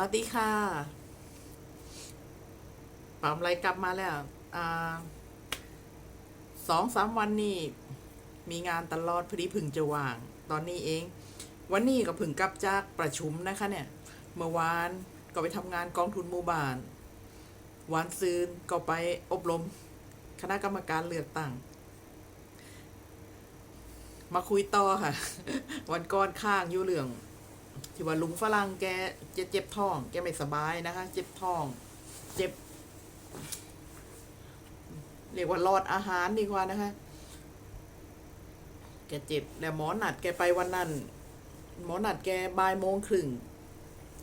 วัสดีค่ะปั๊มไรกลับมาแล้วอสองสามวันนี้มีงานตลอดพอดีผึ่งจะว่าง ตอนนี้เอง วันนี้ก็ผึ่งกลับจากประชุมนะคะเนี่ย เมื่อวานก็ไปทำงานกองทุนหมู่บ้านวันซืนก็ไปอบรม คณะกรรมการเลือกตั้ง มาคุยต่อค่ะ วันก่อนข้างอยู่เรื่อง ที่ว่าลุงฝรั่งแกเจ็บเจ็บท้อง แกไม่สบายนะคะ เจ็บท้อง เจ็บ เรียกว่าหลอดอาหารดีกว่านะคะ แกเจ็บแล้วหมอหนัดแกไปวันนั้น หมอหนัดแกบ่ายโมงครึ่ง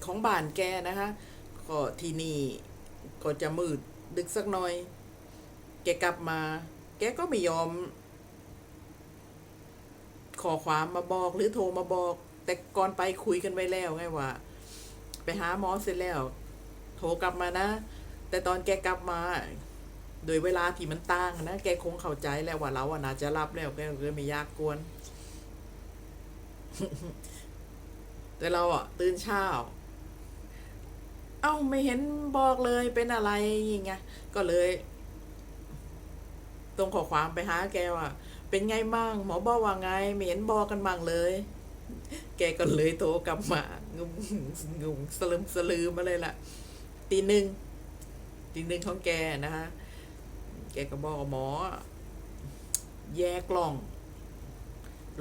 ของบ้านแกนะคะ ก็ที่นี่ก็จะมืดดึกสักหน่อย แกกลับมา แกก็ไม่ยอม ขอความมาบอกหรือโทรมาบอก แต่ก่อนไปคุยกันไว้แล้วไงว่า ไปหาหมอเสร็จแล้ว โทรกลับมานะ แต่ตอนแกกลับมา โดยเวลาที่มันต่างนะแกคงเข้าใจแล้วว่าเราอะน่าจะรับแล้วแกก็เลยไม่ยากกวน แต่เราอะ ตื่นเช้าเอ้าไม่เห็นบอกเลยเป็นอะไรอย่างเงี้ยก็เลยตรงขอความไปหาแกว่าเป็นไงมั่งหมอบอกว่าไง ไม่เห็นบอกกันมั่งเลย แกก็เลยโทรกลับมางุมงุมสลืมสลืมาเลยล่ะตีหนึ่งตีหนึ่งของแกนะคะแกก็บอกหมอ แยกกล่อง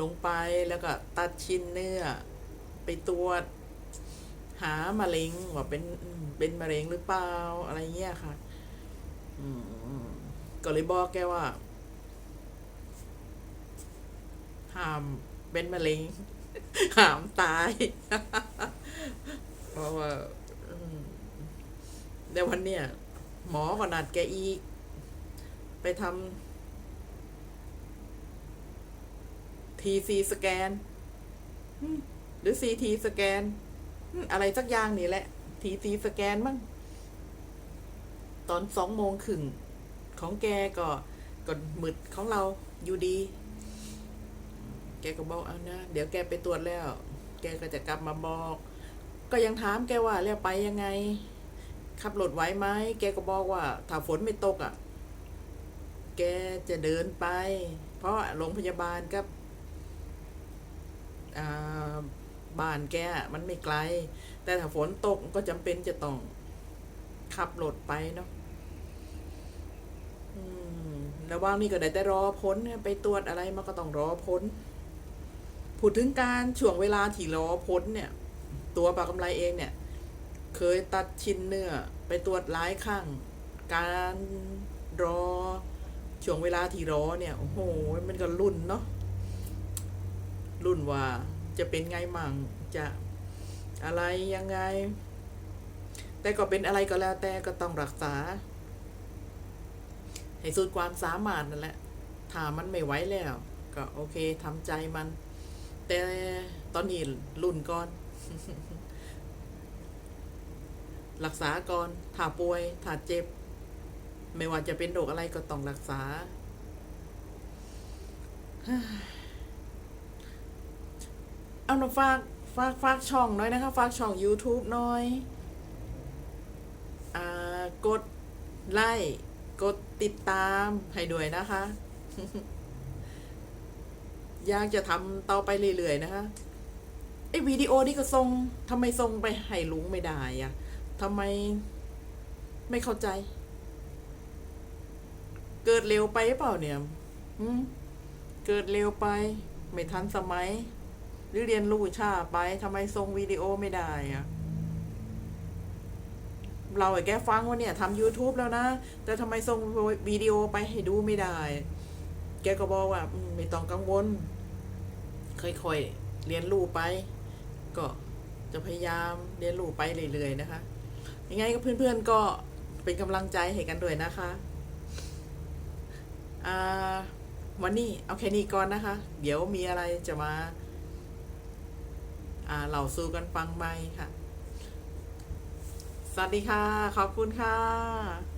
ลงไปแล้วก็ตัดชิ้นเนื้อ ไปตรวจหามะเร็งว่าเป็นเป็นมะเร็งหรือเปล่าอะไรเงี้ยค่ะก็เลยบอกแกว่าห้ามเป็นมะเร็ง หามตาย เพราะว่าอืมเดี๋ยววันเนี้ยหมอก็นัดแกอีก ไปทำทีซีสแกน หรือซีทีสแกนอืมอะไรสักอย่างนี่แหละทีซีสแกนมั้งตอนสองโมงครึ่งของแกก็ก็มืดของเราอยู่ดี แกก็บอกเอานะเดี๋ยวแกไปตรวจแล้ว แกก็จะกลับมาบอก ก็ยังถามแกว่าแล้วไปยังไง ขับรถไหวไหมแกก็บอกว่าถ้าฝนไม่ตกอะ แกจะเดินไป เพราะโรงพยาบาลกับบ้านแกมันไม่ไกล แต่ถ้าฝนตกก็จำเป็นจะต้องขับรถไปเนาะระหว่างนี้ก็ได้แต่รอพ้นไปตรวจอะไรมันก็ต้องรอพ้น พูดถึงการช่วงเวลาที่รอพ้นเนี่ย ตัวปลากำไรเองเนี่ย เคยตัดชิ้นเนื้อไปตรวจหลายครั้งการรอช่วงเวลาที่รอเนี่ย โอ้โห มันก็รุ่นเนาะรุ่นว่าจะเป็นไงมั่งจะอะไรยังไง แต่ก็เป็นอะไรก็แล้วแต่ก็ต้องรักษา ให้สุดความสามารถนั่นแหละถ้ามันไม่ไหวแล้ว ก็โอเคทำใจมัน แต่ตอนนี้รุ่นก่อนรักษาก่อนถ้าป่วยถ้าเจ็บ ไม่ว่าจะเป็นโรคอะไรก็ต้องรักษา เอาหนูฝาก ฝาก ฝากช่องหน้อยนะคะ ฝากช่อง YouTube หน้อย อ่า กดไลค์ กดติดตามให้ด้วยนะคะ ยากจะทำต่อไปเรื่อยๆนะคะไอ้วิดีโอนี่ก็ส่งทำไมส่งไปให้ลุงไม่ได้อะทำไมไม่เข้าใจ เกิดเร็วไปเปล่าเนี่ยเกิดเร็วไป ไม่ทันสมัย หรือเรียนรู้ช้าไปทำไมส่งวิดีโอไม่ได้อะเราไอ้แกฟังว่าเนี่ยทำ YouTube แล้วนะ แต่ทำไมส่งวิดีโอไปให้ดูไม่ได้ แกก็บอกว่ามไม่ต้องกังวลค่อยๆเรียนรู้ไป ก็จะพยายามเรียนรู้ไปเรื่อยๆนะคะยังไงก็เพื่อนๆก็เป็นกำลังใจให้กันด้วยนะคะอ่าวันนี้เอาแค่นี้ก่อนนะคะ เดี๋ยวมีอะไรจะมาอ่าเล่าสู่กันฟังไหมค่ะ สวัสดีค่ะ ขอบคุณค่ะ